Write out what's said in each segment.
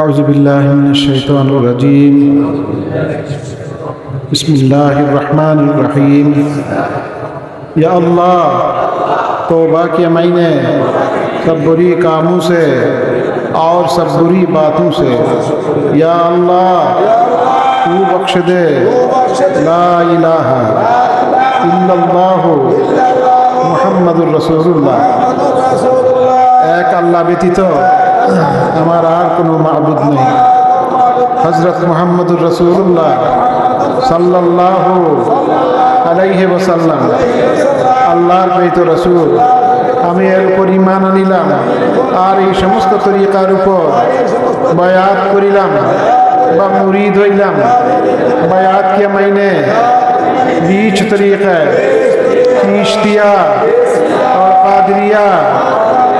اعوذ باللہ من الشیطان الرجیم بسم اللہ الرحمن الرحیم یا اللہ توبہ کے معنی سب بری کاموں سے اور سب بری باتوں سے۔ یا اللہ، تو بخش دے۔ لا الہ الا اللہ، محمد الرسول اللہ۔ ایک اللہ بیتی تو ہمارا آر کنو معبود نہیں۔ حضرت محمد الرسول اللہ صلی اللہ علیہ وسلم، اللہ بیت ریت ہمیں ایر پر ایمان اللم آر شمست طریقہ روپ بیات پر علم برید و علم بیات کے معنی بیچ طریقہ کیشتیا اور آدریہ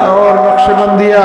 اور نقش بندیہ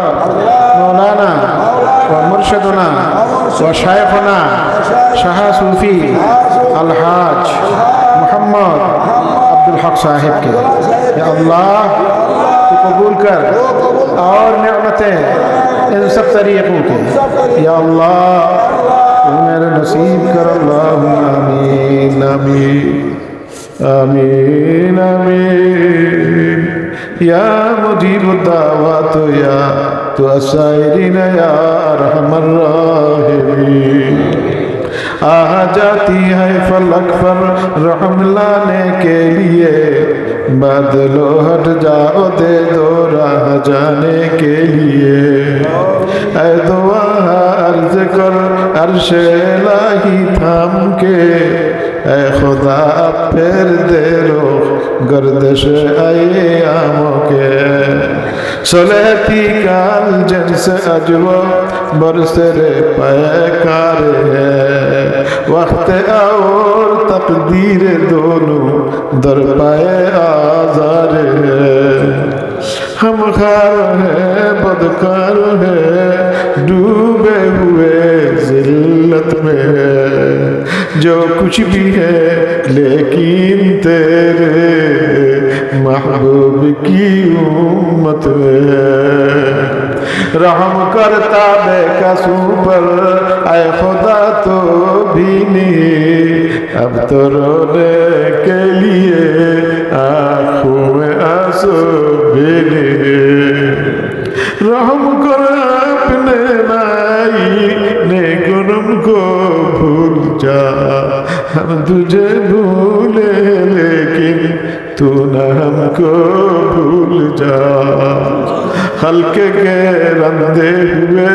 و مرشدنا و شیخنا شاہ صوفی الحاج محمد عبدالحق صاحب کے۔ یا اللہ، تو قبول کر اور نعمتیں ان سب طریقوں کے۔ یا اللہ میرے نصیب کر۔ اللہ آمین آمین آمین آمین۔ یا مجیب الدعوات، یا তুসাইরিনা ইয়া আরহামার রাহিমিন آ جاتی ہے فلک پر رحم لانے کے لیے بادلوں ہٹ جاؤ دے دو راہ جانے کے لیے اے دعا عرض کر عرش الہی تھام کے اے خدا، پھر دے رو گردش ایاموں کے سلیتی کال جنس اجو برسر پیکار ہے۔ وقت اور تقدیر دونوں در پائے آزار ہے۔ ہم خار ہیں، بدکار ہیں، ڈوبے ہوئے ذلت میں۔ जो कुछ भी है लेकिन तेरे महबूब की उम्मत में है रहम करता बेकसू पर आए खुदा तो भी नहीं अब तो रोने के लिए आंखों में आंसू भी नहीं रहम कर अपने नाई ने गुरम को भूल जा हम तुझे भूले लेकिन तू न हमको भूल जा हल्के के रंधे हुए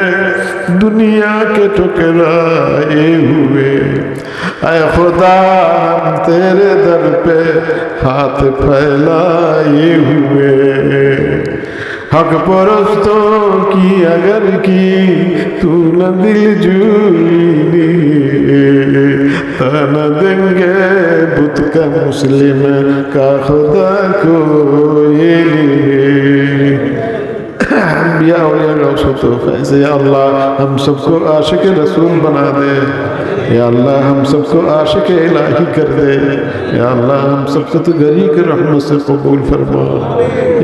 दुनिया के ठुकराए हुए ऐ खुदा हम तेरे दर पे हाथ फैलाए हुए हक परस्तों की अगर की तू न दिल जूली तन देंगे बुत का मुस्लिम का खुदा को ये अम्बिया औलिया गौसतो फैसे या अल्लाह हम सबको आशिक रसूल बना दे या अल्लाह हम सबको आशिक इलाही कर दे या अल्लाह हम सबको तो गरी के रहमत से कबूल फरमा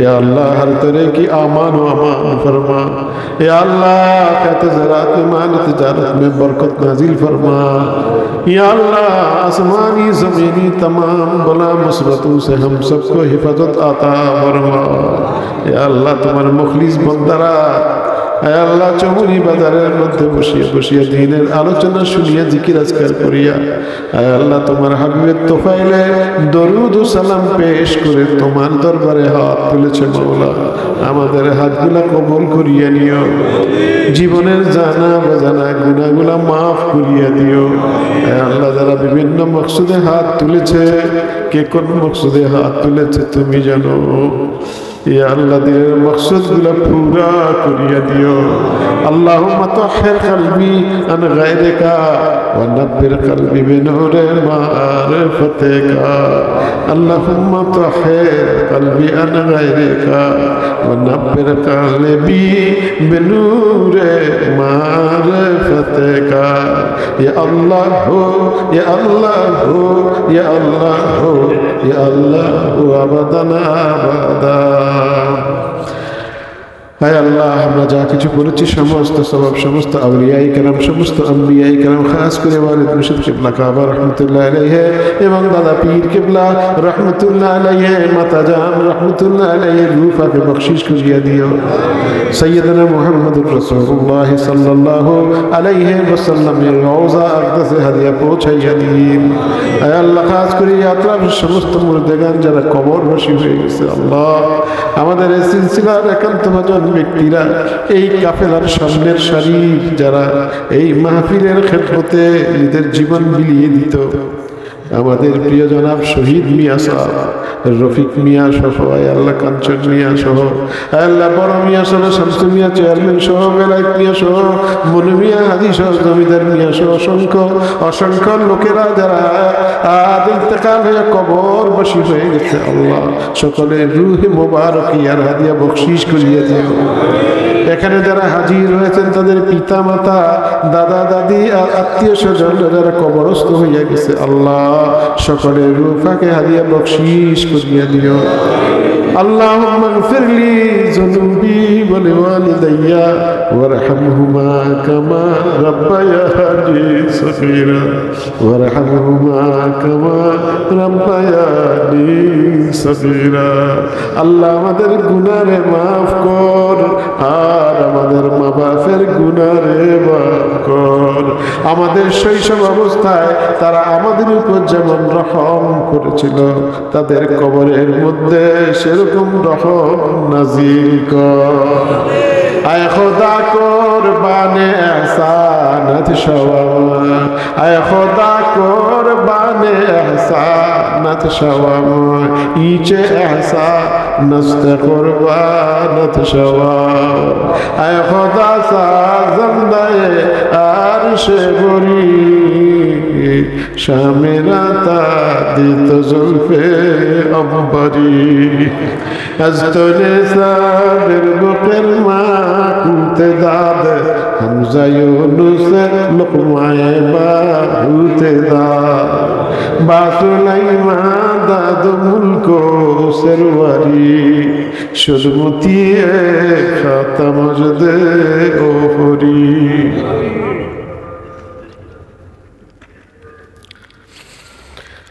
या अल्लाह हर तरह की आमान व अमान फरमा या अल्लाह कहते ज़रात माल तजारत में बरकत नाजिल फरमा یا اللہ آسمانی زمینی تمام بلا مصیبتوں سے ہم سب کو حفظت آتا فرما۔ یا اللہ تمہارا مخلص بندرہ আল্লাহ চমুনি বাজারের মধ্যে বসিয়ে বসিয়ে দিনের আলোচনা শুনিয়ে জিকির আজকার করিয়া আল্লাহ তোমার হাবিবের তোফাইলে দরুদ সালাম পেশ করে তোমার দরবারে হাত তুলেছে মাওলা। আমাদের হাতগুলা কবল করিয়া নিও। জীবনের জানা বাজানা গুণাগুলা মাফ করিয়া দিও। আল্লাহ যারা বিভিন্ন মকসুদে হাত তুলেছে, কে কোন মকসুদে হাত তুলেছে তুমি জানো। ইয়া আল্লাহ দিনের মকসদ গুলা পুরা করিয়া দিও اللهم طهر قلبي عن غيرك ونبر قلبي بنور معرفتك اللهم طهر قلبي عن غيرك ونبر قلبي بنور معرفتك يا الله يا الله يا الله يا الله أبدا أبدا হায় আল্লাহ, আমরা যা কিছু করেছি সমস্ত সবাব সমস্ত আউলিয়াই কেরাম, সমস্ত আম্বিয়াই কেরাম, খাস করে ওয়ালিদ মুর্শিদ কিবলা কাবা রহমতুল্লাহ আলাইহে এবং দাদা পীর কিবলা রহমতুল্লাহ আলাইহে, মাতা জান রহমতুল্লাহ আলাইহে রূফাকে বখশিশ করিয়া দিও। সৈয়দনা মুহাম্মদুর রাসূলুল্লাহ সাল্লাল্লাহু আলাইহি ওয়াসাল্লামের রওজা আকদাসে হাদিয়া পৌঁছাইয়া দিন। আয় আল্লাহ, খাস করে যাত্রার সমস্ত মুর্দেগান যারা কবরবাসী হয়ে গেছে, আল্লাহ। আমাদের এই সিলসিলার একান্ত ভজন ব্যক্তিরা এই কাফেলার সামনের সারি যারা এই মাহফিলের ক্ষেত্রতে নিজের জীবন বিলিয়ে দিত। আমাদের প্রিয় জনাব শহীদ মিয়া সাহ, রফিক মিয়া সহ আল্লাহ কাঞ্চন মিয়া সহ আল্লাহ বড় মিয়া সহ শামসু মিয়া চেয়ারম্যান সহ, বেলায়েত মিয়া সহ মনু মিয়া হাদি সহ, জমিদার মিয়া সহ, অসংখ্য অসংখ্য লোকেরা যারা আজ হয়ে কবর বসি হয়ে গেছে। আল্লাহ সকলে রুহে মোবারক ইয়ার হাদিয়া বকশিস করিয়ে দিও। এখানে যারা হাজির হয়েছেন তাদের পিতা মাতা দাদা, দাদি আর আত্মীয় স্বজন, যারা কবরস্থ হইয়া গেছে। আল্লাহ সকলের রূপাকে হারিয়া বকশিস করিয়া দিও। اللهم اغفر لي ذنوبي ولوالدي وارحمهما كما ربياني صغيرا وارحمهما كما ربياني صغيرا আল্লাহ আমাদের গুনারে মাফ কর আর আমাদের মা বাপের গুনারে মাফ কর আমাদের শৈশব অবস্থায় তারা আমাদের উপর যেমন রহম করেছিল তাদের কবরের মধ্যে সেরকম রহম নাজিল কর। আয় খোদা কোরবানে এহসানাত শাওয়ামা আয় খোদা কোরবানে এহসানাত শাওয়ামা ইচে এহসানাত কোরবানাত শাওয়াম আয় খোদা সাজন্দায়ে আরশে বরি শামেরা দিত জুলফে অম্বরি। আজ তোরে সাবের বুকের মা কুতে দাদ হামজা ইউনুসের লুকমায়ে বা হুতে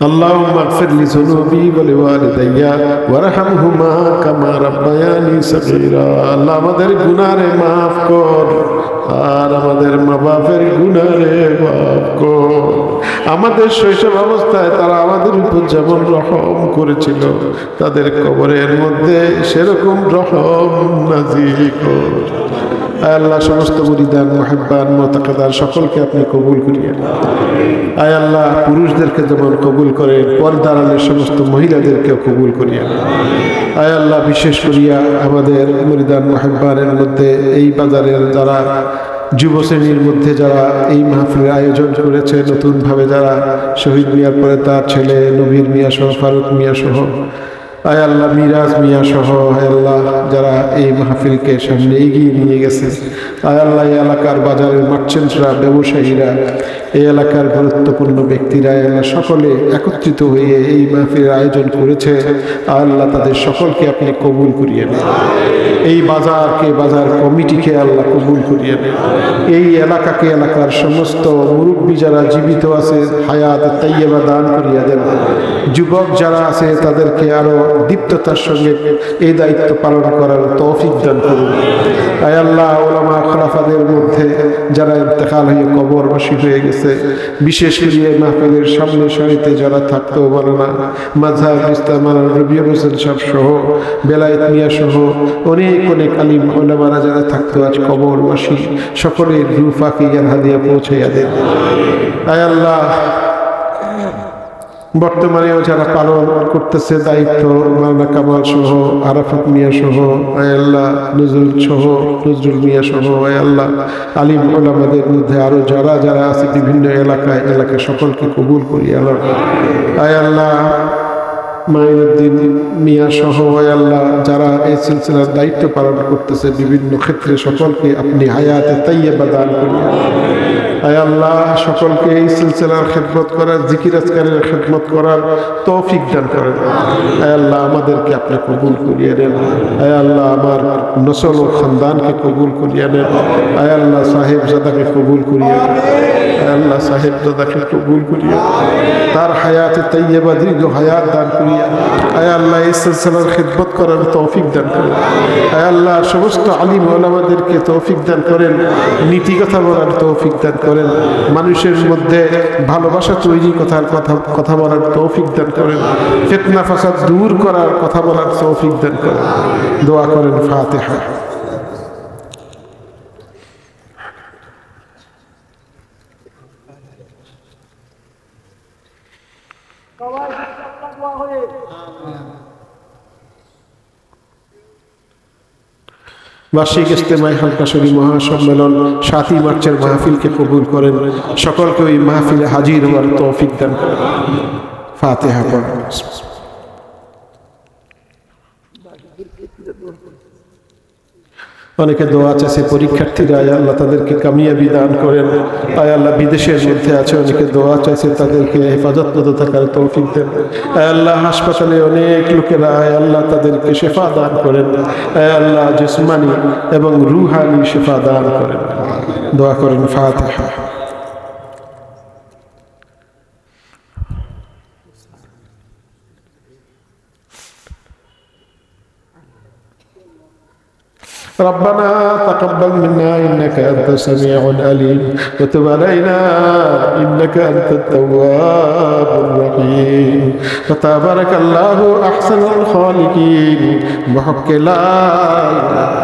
اللهم اغفر لي ذنوبي ولوالدي وارحمهما كما ربياني صغيرا আল্লাহ আমাদের গুনারে মাফ কর আর আমাদের মা বাপের গুনারে মাফ কর আমাদের শৈশব অবস্থায় তারা আমাদের উপর যেমন রহম করেছিল তাদের কবরের মধ্যে সেরকম রহম নাজিল কর আয় আল্লাহ, সমস্ত মুরিদান, মোহাব্বান মোতাকাদার সকলকে আপনি কবুল করিয়েন আয় আল্লাহ, পুরুষদেরকে যেমন কবুল করে পর্দার আলের সমস্ত মহিলাদেরকেও কবুল করিয়া আয় আল্লাহ, বিশেষ করিয়া আমাদের মুরিদান, মোহাব্বানের মধ্যে এই বাজারের যারা যুব শ্রেণির মধ্যে যারা এই মাহফিলের আয়োজন করেছে, নতুনভাবে যারা শহীদ মিয়ার পরে তার ছেলে নবীর মিয়া সহ, ফারুক মিয়া সহ আয় আল্লাহ, মিরাজ মিয়া সহ আয় আল্লাহ, যারা এই মাহফিলকে সামনে এগিয়ে নিয়ে গেছে। আয় আল্লাহ এলাকার বাজারের মার্চেন্টরা ব্যবসায়ীরা এই এলাকার গুরুত্বপূর্ণ ব্যক্তিরা সকলে একত্রিত হয়ে এই মাহফিলের আয়োজন করেছে। আল্লাহ তাদের সকলকে আপনি কবুল করিয়ে নেন। এই বাজারকে, বাজার কমিটিকে আল্লাহ কবুল করিয়ে নেন। এই এলাকাকে, এলাকার সমস্ত মুরব্বী যারা জীবিত আছে, হায়াত তাইয়েবা দান করিয়া দেন। যুবক যারা আছে, তাদেরকে আরও দীপ্ততার সঙ্গে এই দায়িত্ব পালন করার তৌফিক দান করুন। আয় আল্লাহ, ওলামা খলাফাদের মধ্যে যারা ইন্তেকাল হয়ে কবরবাসী হয়ে গেছে বিশেষ করে মাহফিলের সামনে সারিতে যারা থাকতেও বলে না মাঝাব ইসলাম রবিউল হোসেন সাহেব সহ, বেলায়েত মিয়া সহ অনেক অনেক আলিম ওলামারা যারা থাকতো আজ মাসি সকলের রুফাকে ইয়ার হাদিয়া পৌঁছাইয়া দেন। আয় আল্লাহ বর্তমানেও যারা পালন করতেছে দায়িত্ব মাওলানা কামাল সহ, আরাফাত মিয়া সহ, আয় আল্লাহ, নজরুল সহ, নজরুল মিয়া সহ, আয় আল্লাহ, আলিম ওলামাদের মধ্যে আরও যারা যারা আছে বিভিন্ন এলাকায় এলাকায় সকলকে কবুল করি, আল্লাহ আয় আল্লাহ মাইনুদ্দিন মিয়া সহ আল্লাহ, যারা এই সিলসিলার দায়িত্ব পালন করতেছে বিভিন্ন ক্ষেত্রে সকলকে আপনি হায়াতে তাইয়েবা দান করি আয় আল্লাহ, সকলকে এই সিলসিলার খেদমত করার, জিকির আজকারের খেদমত করার তৌফিক দান করেন। আয় আল্লাহ, আমাদেরকে আপনি কবুল করিয়ে নেন আয় আল্লাহ, আমার নসল ও খানদানকে কবুল করিয়ে নেন আয় আল্লাহ সাহেব জাদাকে কবুল করিয়ে নেন আল্লাহ সাহেব জাদাকে কবুল করিয়ে। তার হায়াতে তৈয়বা দীর্ঘ হায়াত দান করিয়া, আয় আল্লাহ এই সিলসিলার করার তৌফিক দান করেন আয় আল্লাহ সমস্ত আলিম ওলামাদেরকে তৌফিক দান করেন, নীতি কথা বলার তৌফিক দান করেন, মানুষের মধ্যে ভালোবাসা তৈরি কথার কথা কথা বলার তৌফিক দান করেন, ফেতনা, ফাসাদ দূর করার কথা বলার তৌফিক দান করেন দোয়া করেন ফাতেহা বার্ষিক ইস্তেমায় হালকা শরি মহাসম্মেলন, সাতই মার্চের মাহফিলকে কবুল করেন। সকলকে ওই মাহফিলে হাজির হওয়ার তৌফিক দান ফাতেহা পড়েন। অনেকে দোয়া চাইছে পরীক্ষার্থীরা, আয় আল্লাহ তাদেরকে কামিয়াবি দান করেন। আয় আল্লাহ বিদেশের মধ্যে আছে, অনেকে দোয়া চাইছে, তাদেরকে হেফাজতরত থাকার তৌফিক দেন। আয় আল্লাহ হাসপাতালে অনেক লোকেরা, আয় আল্লাহ তাদেরকে শেফা দান করেন। আয় আল্লাহ জিসমানি এবং রুহানি শেফা দান করেন। দোয়া করেন ফাতিহা। ربنا تقبل منا إنك أنت السميع العليم وتب علينا إنك أنت التواب الرحيم فتبارك الله أحسن الخالقين بحق لا